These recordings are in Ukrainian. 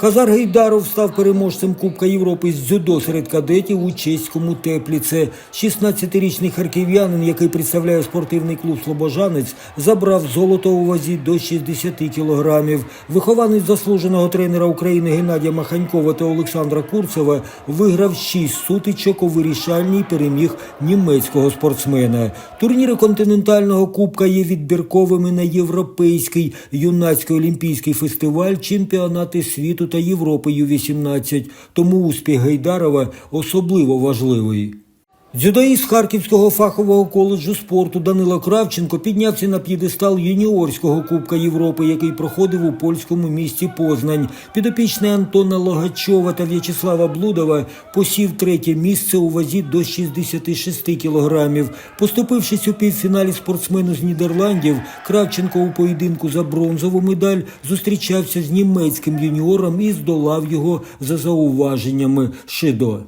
Хазар Гейдаров став переможцем Кубка Європи з дзюдо серед кадетів у чеському Тепліце. 16-річний харків'янин, який представляє спортивний клуб Слобожанець, забрав золото у вазі до 60 кілограмів. Вихованець заслуженого тренера України Геннадія Маханькова та Олександра Курцева виграв 6 сутичок у вирішальній переміг німецького спортсмена. Турніри континентального кубка є відбірковими на європейський юнацький олімпійський фестиваль, чемпіонати світу та Європи Ю-18. Тому успіх Гайдарова особливо важливий. Дзюдоїст Харківського фахового коледжу спорту Данило Кравченко піднявся на п'єдестал юніорського Кубка Європи, який проходив у польському місті Познань. Підопічний Антона Логачова та В'ячеслава Блудова посів третє місце у вазі до 66 кілограмів. Поступившись у півфіналі спортсмену з Нідерландів, Кравченко у поєдинку за бронзову медаль зустрічався з німецьким юніором і здолав його за зауваженнями Шидо.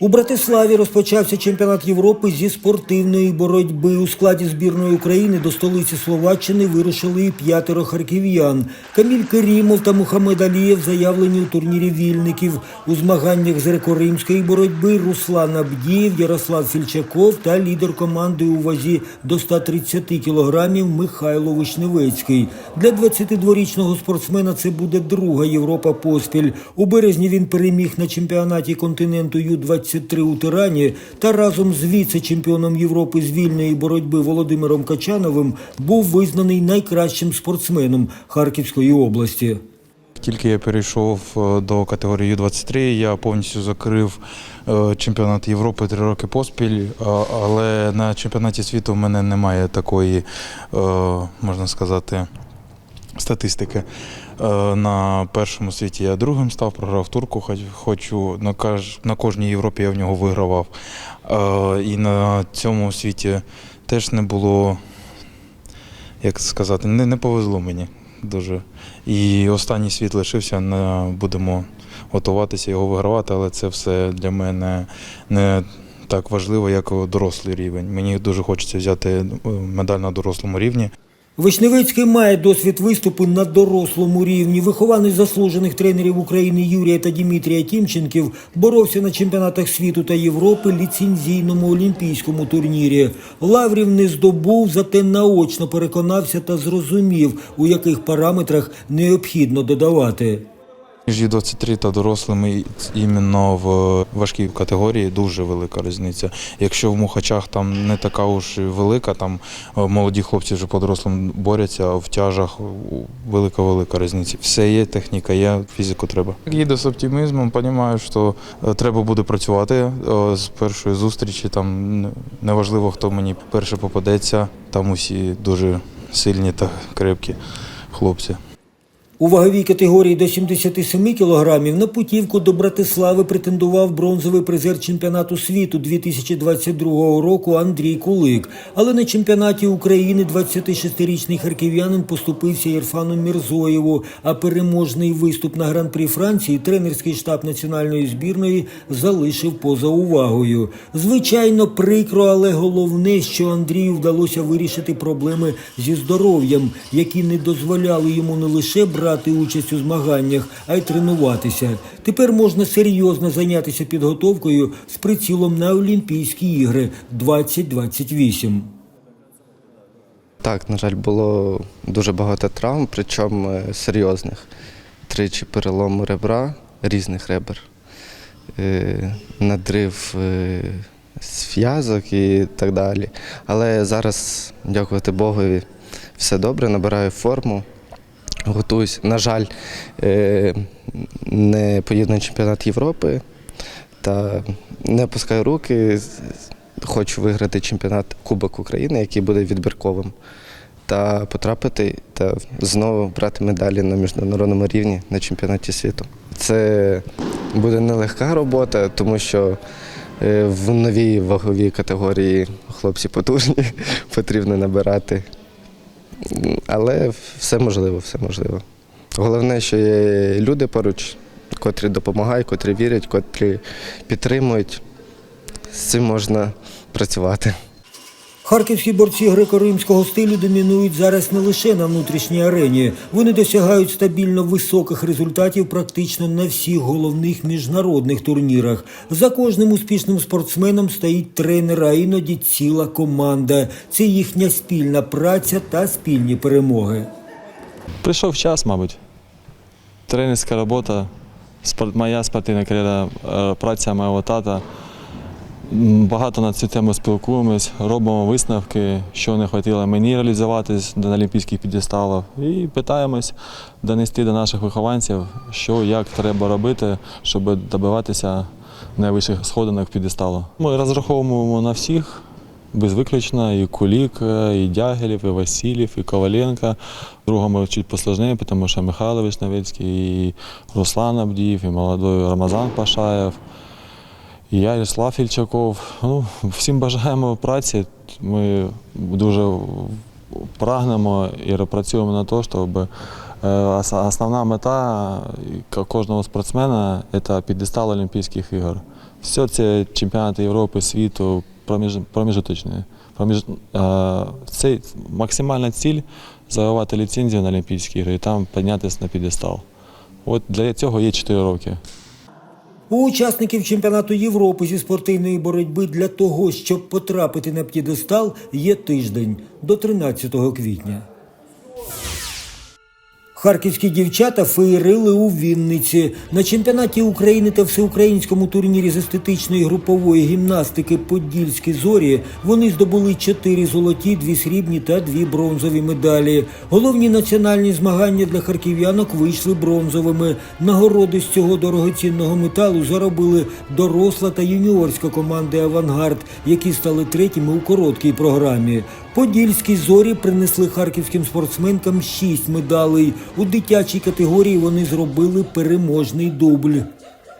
У Братиславі розпочався чемпіонат Європи зі спортивної боротьби. У складі збірної України до столиці Словаччини вирушили і п'ятеро харків'ян. Каміль Керімов та Мухаммед Алієв заявлені у турнірі вільників. У змаганнях з греко-римської боротьби Руслан Абдієв, Ярослав Фільчаков та лідер команди у вазі до 130 кілограмів Михайло Вишневецький. Для 22-річного спортсмена це буде друга Європа поспіль. У березні він переміг на чемпіонаті континенту Ю-23 у Тирані та разом з віце-чемпіоном Європи з вільної боротьби Володимиром Качановим був визнаний найкращим спортсменом Харківської області. Тільки я перейшов е, до категорії Ю-23, я повністю закрив е, чемпіонат Європи три роки поспіль, але на чемпіонаті світу в мене немає такої, е, можна сказати, статистики. Е, На першому світі я другим став, програв турку, хоч- хочу на, на кожній Європі я в нього вигравав. Е, І на цьому світі теж не було, як сказати, не, не повезло мені дуже. І останній світ лишився, не будемо готуватися його вигравати, але це все для мене не так важливо, як дорослий рівень. Мені дуже хочеться взяти е, медаль на дорослому рівні. Вишневецький має досвід виступу на дорослому рівні. Вихованець заслужених тренерів України Юрія та Дмитрія Тімченків боровся на чемпіонатах світу та Європи ліцензійному олімпійському турнірі. Лаврів не здобув, зате наочно переконався та зрозумів, у яких параметрах необхідно додавати. Між Ю-23 та дорослими іменно в важкій категорії дуже велика різниця. Якщо в мухачах там не така уж велика, там е, молоді хлопці вже по дорослим борються, а в тяжах велика-велика різниця. Все є, техніка є, фізику треба. Їду з оптимізмом, розумію, що е, треба буде працювати е, з першої зустрічі. Там неважливо, хто мені перше попадеться, там усі дуже сильні та крепкі хлопці. У ваговій категорії до 77 кілограмів на путівку до Братислави претендував бронзовий призер чемпіонату світу 2022 року Андрій Кулик. Але на чемпіонаті України 26-річний харків'янин поступився Ірфану Мірзоєву, а переможний виступ на гран-прі Франції тренерський штаб національної збірної залишив поза увагою. Звичайно, прикро, але головне, що Андрію вдалося вирішити проблеми зі здоров'ям, які не дозволяли йому не лише брати участь у змаганнях, а й тренуватися. Тепер можна серйозно зайнятися підготовкою з прицілом на Олімпійські ігри 2028. Так, на жаль, було дуже багато травм, причому е, серйозних. Тричі перелому ребра, різних ребер, е, надрив е, зв'язок і так далі. Але зараз, дякувати Богові, все добре, набираю форму, готуюсь. На жаль, е, не поїду на чемпіонат Європи та не опускаю руки. Хочу виграти чемпіонат Кубок України, який буде відбірковим, та потрапити та знову брати медалі на міжнародному рівні на чемпіонаті світу. Це буде нелегка робота, тому що е, в новій ваговій категорії хлопці потужні, потрібно набирати. Але все можливо, все можливо. Головне, що є люди поруч, котрі допомагають, котрі вірять, котрі підтримують. З цим можна працювати. Харківські борці греко-римського стилю домінують зараз не лише на внутрішній арені. Вони досягають стабільно високих результатів практично на всіх головних міжнародних турнірах. За кожним успішним спортсменом стоїть тренер, а іноді ціла команда. Це їхня спільна праця та спільні перемоги. Прийшов час, мабуть. Тренерська робота, моя спортивна кар'єра, е, праця мого тата. Багато на цю тему спілкуємось, робимо висновки, що не хотіло мені реалізуватись до олімпійських підісталів. І питаємось донести до наших вихованців, що як треба робити, щоб добиватися найвищих сходинок підісталу. Ми розраховуємо на всіх, Безвиключно і Кулік, і Дягілєв, і Васильєв, і Коваленко. Другому чуть посложнее, тому що Михайлович Новицький, і Руслан Абдіїв, і молодой Рамазан Пашаєв, я, Ярослав Ільчаков. Ну, всім бажаємо праці. Ми дуже прагнемо і працюємо на те, щоб е, основна мета кожного спортсмена це підестал Олімпійських ігор. Все це чемпіонати Європи, світу, проміж, проміжуточні. Проміж, е, це максимальна ціль завоювати ліцензію на Олімпійські ігри і там піднятися на підестал. От для цього є 4 роки. У учасників чемпіонату Європи зі спортивної боротьби для того, щоб потрапити на п'єдестал, є тиждень до 13 квітня. Харківські дівчата феєрили у Вінниці. На чемпіонаті України та всеукраїнському турнірі з естетичної групової гімнастики Подільські зорі вони здобули чотири золоті, дві срібні та дві бронзові медалі. Головні національні змагання для харків'янок вийшли бронзовими. Нагороди з цього дорогоцінного металу заробили доросла та юніорська команди Авангард, які стали третіми у короткій програмі. Подільські зорі принесли харківським спортсменкам шість медалей. У дитячій категорії вони зробили переможний дубль.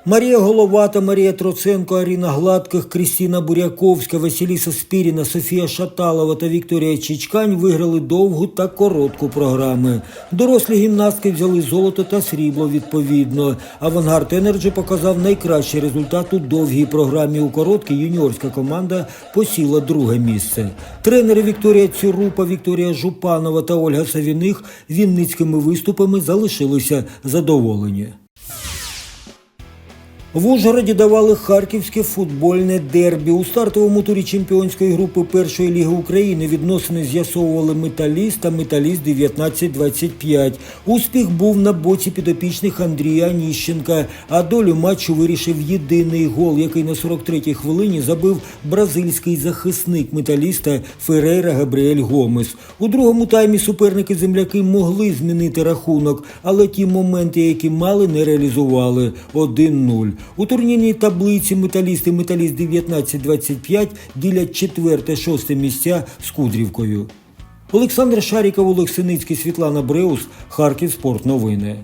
Марія Головата, Марія Троценко, Аріна Гладких, Крістіна Буряковська, Василіса Спіріна, Софія Шаталова та Вікторія Чичкань виграли довгу та коротку програми. Дорослі гімнастки взяли золото та срібло відповідно. Авангард Енерджі показав найкращий результат у довгій програмі. У короткій юніорська команда посіла друге місце. Тренери Вікторія Цюрупа, Вікторія Жупанова та Ольга Савіних вінницькими виступами залишилися задоволені. В Ужгороді давали харківське футбольне дербі. У стартовому турі чемпіонської групи першої ліги України відносини з'ясовували металіст та металіст 19-25. Успіх був на боці підопічних Андрія Аніщенка, а долю матчу вирішив єдиний гол, який на 43-й хвилині забив бразильський захисник металіста Ферейра Габріель Гомес. У другому таймі суперники земляки могли змінити рахунок, але ті моменти, які мали, не реалізували 1-0. У турнірній таблиці металіст і металіст 19-25 ділять четверте-шосте місця з Кудрівкою. Олександр Шаріков, Олег Синицький, Світлана Бреус, Харків Спорт Новини.